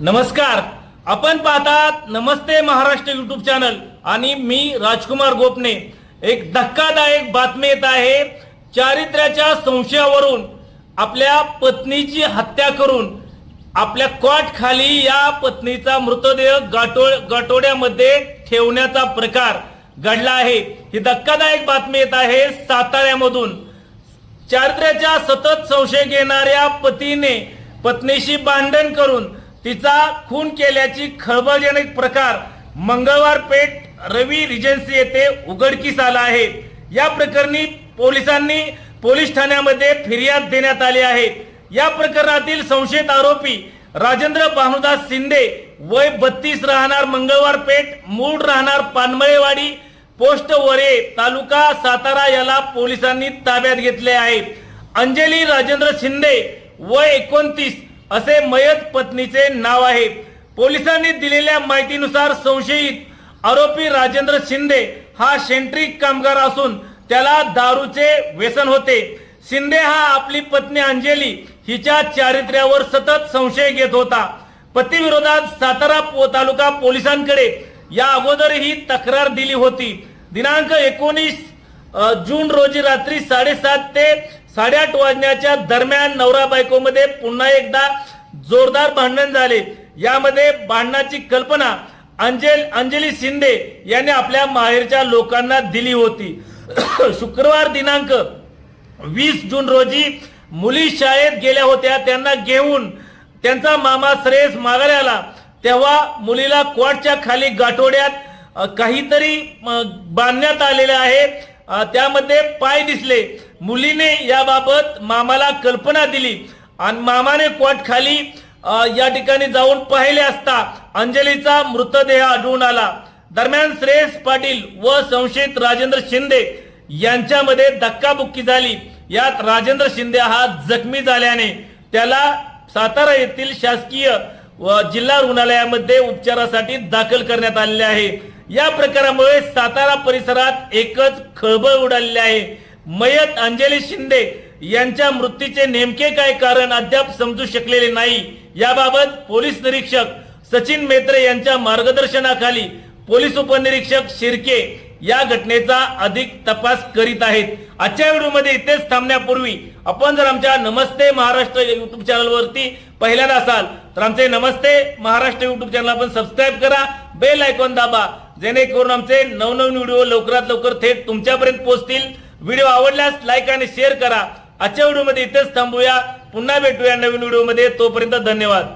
नमस्कार. आपण पाहतात नमस्ते महाराष्ट्र युट्यूब चॅनल आणि मी राजकुमार गोपने. एक धक्कादायक बातमी येत आहे. चारित्र्याच्या संशयावरून आपल्या पत्नीची हत्या करून आपल्या क्वाट खाली या पत्नीचा मृतदेह गाठोड गाठोड्यामध्ये ठेवण्याचा प्रकार घडला आहे. ही धक्कादायक बातमी येत आहे साताऱ्यामधून. चारित्र्याच्या सतत संशय घेणाऱ्या पतीने पत्नीशी भांडण करून तिचा खून केल्याची खळबळजनक प्रकार मंगळवार पेठ रवी रिजन्सी येथे उघडकीस आला आहे. या प्रकरणी पोलिसांनी पोलीस ठाण्यामध्ये फिर्याद देण्यात आली आहे. या प्रकरणातील संशयित आरोपी राजेंद्र भानुदास शिंदे वय बत्तीस राहणार मंगळवार पेठ मूळ राहणार पानमळेवाडी पोस्ट वरे तालुका सातारा याला पोलिसांनी ताब्यात घेतले आहे. अंजली राजेंद्र शिंदे वय एकोणतीस असे मयत पत्नीचे नाव आहे. पोलिसांनी दिलेल्या माहितीनुसार संशयित आरोपी राजेंद्र शिंदे हा सेंट्रिक कामगार असून त्याला दारूचे व्यसन होते. शिंदे हा आपली पत्नी अंजली हिच्या चारित्र्यावर सतत संशय घेत होता. पतीविरोधात सातारा पो- तालुका पोलिसांकडे या अगोदर ही तक्रार दिली होती. दिनांक एकोणीस जून रोजी रात्री साडेसात ते साडेआठ वाजण्याच्या दरम्यान नवरा बायकोमध्ये पुन्हा एकदा जोरदार भांडण झाले. यामध्ये भांडणाची कल्पना अंजल अंजली शिंदे यांनी आपल्या माहेरच्या लोकांना दिली होती. शुक्रवार दिनांक वीस जून रोजी मुली शाळेत गेल्या होत्या. त्यांना घेऊन त्यांचा मामा श्रेयस मागायला आला तेव्हा मुलीला क्वाटच्या खाली गाठोड्यात काहीतरी बांधण्यात आलेले आहे. त्यामध्ये पाय दिसले. मुलीने याबाबत मामाला कल्पना दिली. आणि मामाने क्वाट खाली या ठिकाणी जाऊन पाहिले असता अंजलीचा मृतदेह आढळून आला. दरम्यान श्रेयस पाटील व संशयित राजेंद्र शिंदे यांच्यामध्ये धक्काबुक्की झाली. यात राजेंद्र शिंदे हा जखमी झाल्याने त्याला सातारा येथील शासकीय व जिल्हा रुग्णालयामध्ये उपचारासाठी दाखल करण्यात आलेले आहे. या प्रकारामुळे सातारा परिसरात एकच खळबळ उडालेली आहे. मयत अंजली शिंदे यांच्या मृत्यूचे नेमके काय कारण अद्याप समजू शकलेले नाही. याबाबत पोलीस निरीक्षक सचिन मेत्रे यांच्या मार्गदर्शनाखाली पोलीस उपनिरीक्षक शिर्के या घटनेचा अधिक तपास करीत आहेत. आजच्या व्हिडिओमध्ये इथेच थांबण्यापूर्वी आपण जर आमच्या नमस्ते महाराष्ट्र युट्यूब चॅनलवरती पहिल्यांदा असाल तर आमचे नमस्ते महाराष्ट्र युट्यूब चॅनल आपण सबस्क्राईब करा बेल आयकॉन दाबा जेणेकरून आमचे नवनवीन व्हिडिओ लवकरात लवकर थेट तुमच्यापर्यंत पोहोचतील. व्हिडिओ आवडल्यास लाईक आणि शेअर करा. आजच्या व्हिडिओमध्ये इथेच थांबूया. पुन्हा भेटूया नवीन व्हिडिओमध्ये. तोपर्यंत धन्यवाद.